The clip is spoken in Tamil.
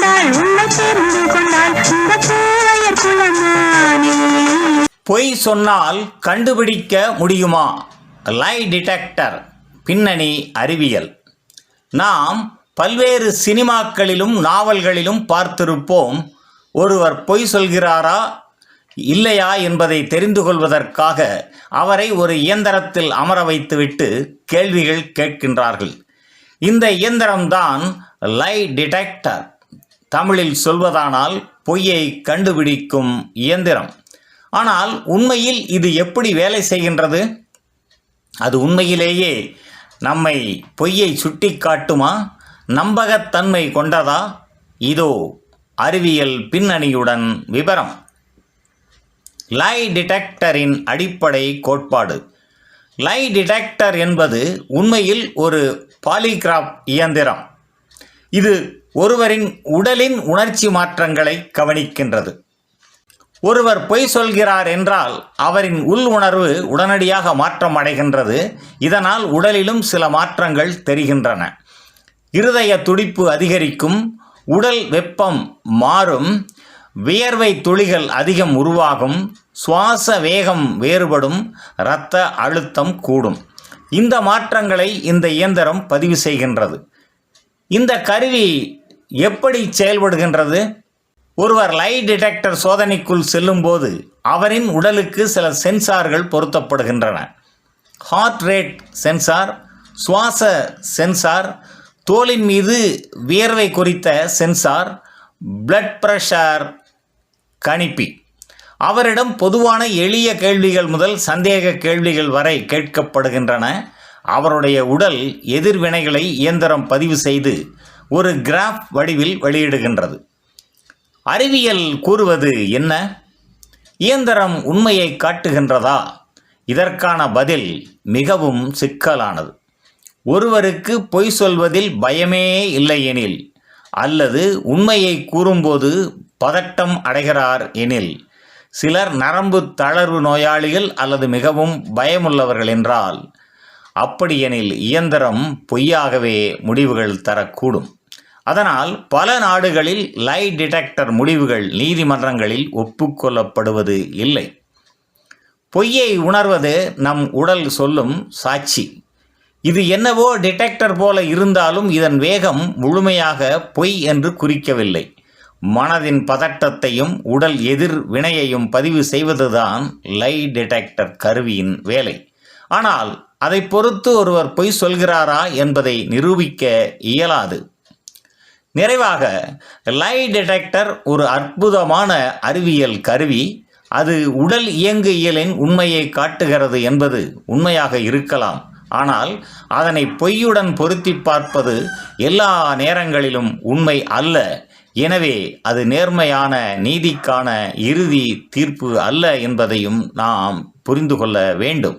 கொண்டாள் தெரிந்து கொண்டாள் இந்த பூவையர் குலமானே. பொய் சொன்னால் கண்டுபிடிக்க முடியுமா? லை டிடெக்டர் பின்னணி அறிவியல். நாம் பல்வேறு சினிமாக்களிலும் நாவல்களிலும் பார்த்திருப்போம். ஒருவர் பொய் சொல்கிறாரா இல்லையா என்பதை தெரிந்து கொள்வதற்காக அவரை ஒரு இயந்திரத்தில் அமர வைத்துவிட்டு கேள்விகள் கேட்கின்றார்கள். இந்த இயந்திரம்தான் லை டிடெக்டர் தமிழில் சொல்வதானால் பொய்யை கண்டுபிடிக்கும் இயந்திரம். ஆனால் உண்மையில் இது எப்படி வேலை செய்கின்றது? அது உண்மையிலேயே நம்மை பொய்யை சுட்டி காட்டுமா நம்பகத்தன்மை கொண்டதா? இதோ அறிவியல் பின்னணியுடன் விவரம் லை டிடெக்டரின் அடிப்படை கோட்பாடு. லை டிடெக்டர் என்பது உண்மையில் ஒரு பாலிகிராப் இயந்திரம். இது ஒருவரின் உடலின் உணர்ச்சி மாற்றங்களை கவனிக்கின்றது. ஒருவர் பொய் சொல்கிறார் என்றால் அவரின் உள் உணர்வு உடனடியாக மாற்றம் அடைகின்றது. இதனால் உடலிலும் சில மாற்றங்கள் தெரிகின்றன. இருதய துடிப்பு அதிகரிக்கும் உடல் வெப்பம் மாறும் வியர்வை துளிகள் அதிகம் உருவாகும் சுவாச வேகம் வேறுபடும் இரத்த அழுத்தம் கூடும். இந்த மாற்றங்களை இந்த இயந்திரம் பதிவு செய்கின்றது. இந்த கருவி எப்படி செயல்படுகின்றது? ஒருவர் லை டிடெக்டர் சோதனைக்குள் செல்லும்போது அவரின் உடலுக்கு சில சென்சார்கள் பொருத்தப்படுகின்றன. ஹார்ட் ரேட் சென்சார் சுவாச சென்சார் தோலின் மீது வியர்வை குறித்த சென்சார் பிளட் ப்ரெஷர் கணிப்பி. அவரிடம் பொதுவான எளிய கேள்விகள் முதல் சந்தேக கேள்விகள் வரை கேட்கப்படுகின்றன. அவருடைய உடல் எதிர்வினைகளை இயந்திரம் பதிவு செய்து ஒரு கிராஃப் வடிவில் வெளியிடுகின்றது. அறிவியல் கூறுவது என்ன? இயந்திரம் உண்மையை காட்டுகின்றதா? இதற்கான பதில் மிகவும் சிக்கலானது. ஒருவருக்கு பொய் சொல்வதில் பயமே இல்லையெனில் அல்லது உண்மையை கூறும்போது பதட்டம் அடைகிறார் எனில் சிலர் நரம்பு தளர்வு நோயாளிகள் அல்லது மிகவும் பயமுள்ளவர்கள் என்றால் அப்படியெனில் இயந்திரம் பொய்யாகவே முடிவுகள் தரக்கூடும். அதனால் பல நாடுகளில் லை டிடெக்டர் முடிவுகள் நீதிமன்றங்களில் ஒப்புக்கொள்ளப்படுவது இல்லை. பொய்யை உணர்வது நம் உடல் சொல்லும் சாட்சி. இது என்னவோ டிடெக்டர் போல இருந்தாலும் இதன் வேகம் முழுமையாக பொய் என்று குறிக்கவில்லை. மனதின் பதட்டத்தையும் உடல் எதிர் வினையையும் பதிவு செய்வதுதான் லை டிடெக்டர் கருவியின் வேலை. ஆனால் அதை பொறுத்து ஒருவர் பொய் சொல்கிறாரா என்பதை நிரூபிக்க இயலாது. நிறைவாக லை டிடெக்டர் ஒரு அற்புதமான அறிவியல் கருவி. அது உடல் இயங்கு இயலின் உண்மையை காட்டுகிறது என்பது உண்மையாக இருக்கலாம். ஆனால் அதனை பொய்யுடன் பொருத்தி பார்ப்பது எல்லா நேரங்களிலும் உண்மை அல்ல. எனவே அது நேர்மையான நீதிக்கான இறுதி தீர்ப்பு அல்ல என்பதையும் நாம் புரிந்து கொள்ள வேண்டும்.